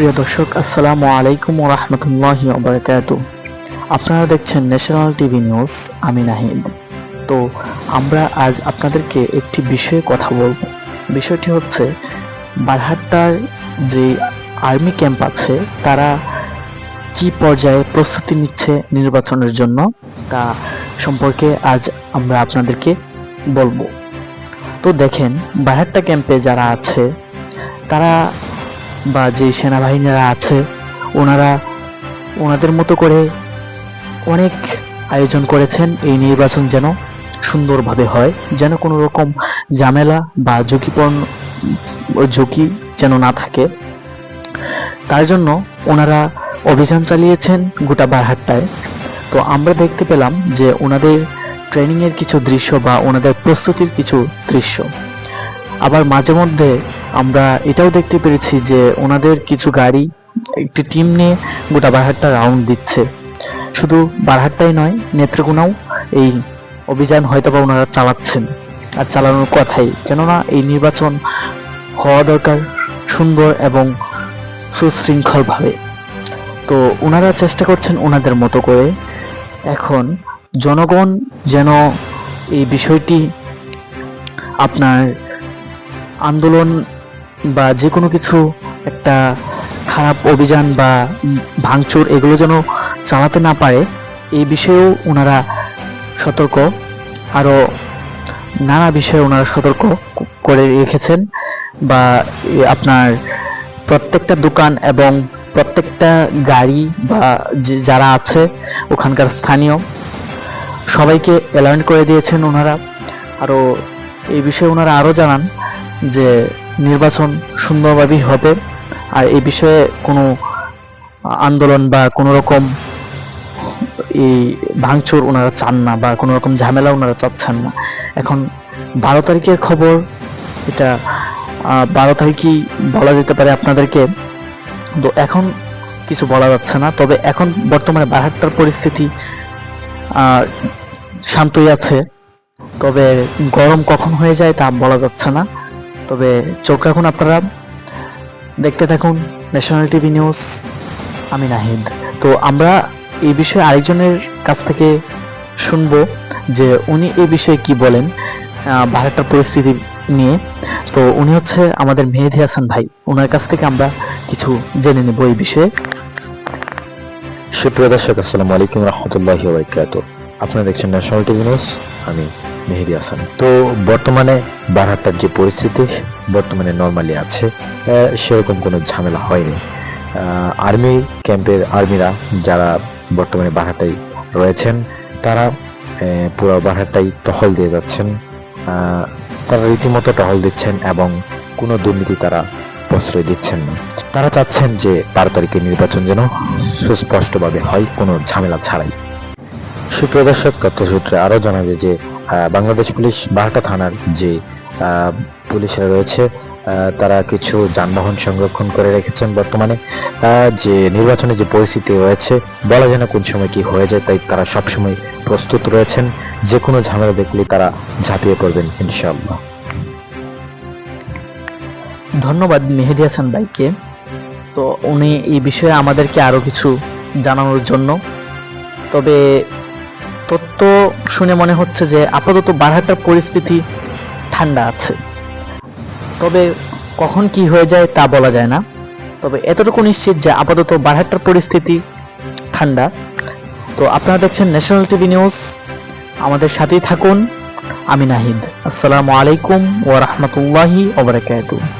সুপ্রিয় দর্শক, আসসালামু আলাইকুম রহমতুল্লাহি ওবরাকাত আপনারা দেখছেন ন্যাশনাল টিভি নিউজ আমি নাহিদ। তো আমরা আজ আপনাদেরকে একটি বিষয়ে কথা বলব। বিষয়টি হচ্ছে, বারহাট্টার যে আর্মি ক্যাম্প আছে, তারা কি পর্যায়ে প্রস্তুতি নিচ্ছে নির্বাচনের জন্য, তা সম্পর্কে আজ আমরা আপনাদেরকে বলব। তো দেখেন, বারহাট্টা ক্যাম্পে যারা আছে, তারা বা যে সেনাবাহিনীরা আছে, ওনারা ওনাদের মতো করে অনেক আয়োজন করেছেন এই নির্বাচন যেন সুন্দরভাবে হয়, যেন কোনো রকম ঝামেলা বা ঝুঁকিপূর্ণ, ঝুঁকি যেন না থাকে। তার জন্য ওনারা অভিযান চালিয়েছেন গোটা বারহাট্টায়। তো আমরা দেখতে পেলাম যে ওনাদের ট্রেনিংয়ের কিছু দৃশ্য বা ওনাদের প্রস্তুতির কিছু দৃশ্য। আবার মাঝে মধ্যে আমরা এটাও দেখতে পেরেছি যে ওনাদের কিছু গাড়ি, একটি টিম নিয়ে গোটা বারহাট্টা রাউন্ড দিচ্ছে। শুধু বারহাট্টাই নয়, নেত্রকোনাও এই অভিযান হয়তো বা ওনারা চালাচ্ছেন আর চালানোর কথাই। কেননা এই নির্বাচন হওয়া দরকার সুন্দর এবং সুশৃঙ্খলভাবে। তো ওনারা চেষ্টা করছেন ওনাদের মতো করে। এখন জনগণ যেন এই বিষয়টি আপনার আন্দোলন বা যে কোনো কিছু একটা খারাপ অভিযান বা ভাঙচুর এগুলো যেন চালাতে না পারে, এই বিষয়েও ওনারা সতর্ক। আরও নানা বিষয়ে ওনারা সতর্ক করে রেখেছেন বা আপনার প্রত্যেকটা দোকান এবং প্রত্যেকটা গাড়ি বা যারা আছে ওখানকার স্থানীয় সবাইকে অ্যালার্ট করে দিয়েছেন ওনারা। আরও এই বিষয়ে ওনারা আরও জানান যে নির্বাচন সুন্দরভাবেই হবে। আর এই বিষয়ে কোনো আন্দোলন বা কোনো রকম এই ভাঙচুর ওনারা চান না বা কোনো রকম ঝামেলা ওনারা চাচ্ছেন না। এখন বারো তারিখের খবর, এটা বারো তারিখই বলা যেতে পারে আপনাদেরকে। তো এখন কিছু বলা যাচ্ছে না, তবে এখন বর্তমানে বারহাট্টার পরিস্থিতি শান্তই আছে। তবে গরম কখন হয়ে যায় তা বলা যাচ্ছে না। তবে চোখ রাখুন আপনারা। দেখতে থাকুন ন্যাশনাল টিভি নিউজ আমি নাহিদ। তো আমরা এই বিষয়ে আরেকজনের কাছ থেকে শুনব যে উনি এই বিষয়ে কি বলেন ভারতের পরিস্থিতি নিয়ে। তো উনি হচ্ছে আমাদের মেহেদি হাসান ভাই ওনার কাছ থেকে আমরা কিছু জেনে নেব এই বিষয়ে। সুপ্রিয় দর্শক, আসসালামু আলাইকুম রহমতুল্লাহি আপনারা দেখছেন ন্যাশনাল টিভি নিউজ আমি মেহেদি হাসান। তো বর্তমানে বারহাট্টার যে পরিস্থিতি, বর্তমানে নর্মালি আছে সেরকম কোনো ঝামেলা হয়নি। আর্মি ক্যাম্পের আর্মিরা যারা বর্তমানে বারহাট্টায় রয়েছেন, তারা পুরো বারহাট্টাই টহল দিয়ে যাচ্ছেন। তারা রীতিমতো টহল দিচ্ছেন এবং কোনো দুর্নীতি তারা প্রশ্রয় দিচ্ছেন না। তারা চাচ্ছেন যে বারো তারিখের নির্বাচন যেন সুস্পষ্টভাবে হয়, কোনো ঝামেলা ছাড়াই। সুপ্রিয় দর্শক তথ্য আরও জানা যায় যে বাংলাদেশ পুলিশ বারোটা থানার যে পুলিশরা রয়েছে তারা কিছু যানবাহন সংরক্ষণ করে রেখেছেন বর্তমানে। যে নির্বাচনে যে পরিস্থিতি রয়েছে, বলা যায় না কোন সময় কি হয়ে যায়, তাই তারা সবসময় প্রস্তুত রয়েছেন। যে কোনো ঝামেলা দেখলে তারা ঝাঁপিয়ে পড়বেন, ইনশাআল্লাহ। ধন্যবাদ মেহেদি হাসান ভাইকে। তো উনি এই বিষয়ে আমাদেরকে আরও কিছু জানানোর জন্য। তবে তথ্য শুনে মনে হচ্ছে যে আপাতত বারহাট্টার পরিস্থিতি ঠান্ডা আছে। তবে কখন কি হয়ে যায় তা বলা যায় না। তবে এতটুকু নিশ্চিত যে আপাতত বারহাট্টার পরিস্থিতি ঠান্ডা। তো আপনারা দেখছেন ন্যাশনাল টিভি নিউজ। আমাদের সাথেই থাকুন। আমি নাহিদ। আসসালামু আলাইকুম ওয়া রাহমাতুল্লাহি ওয়া বারাকাতুহু।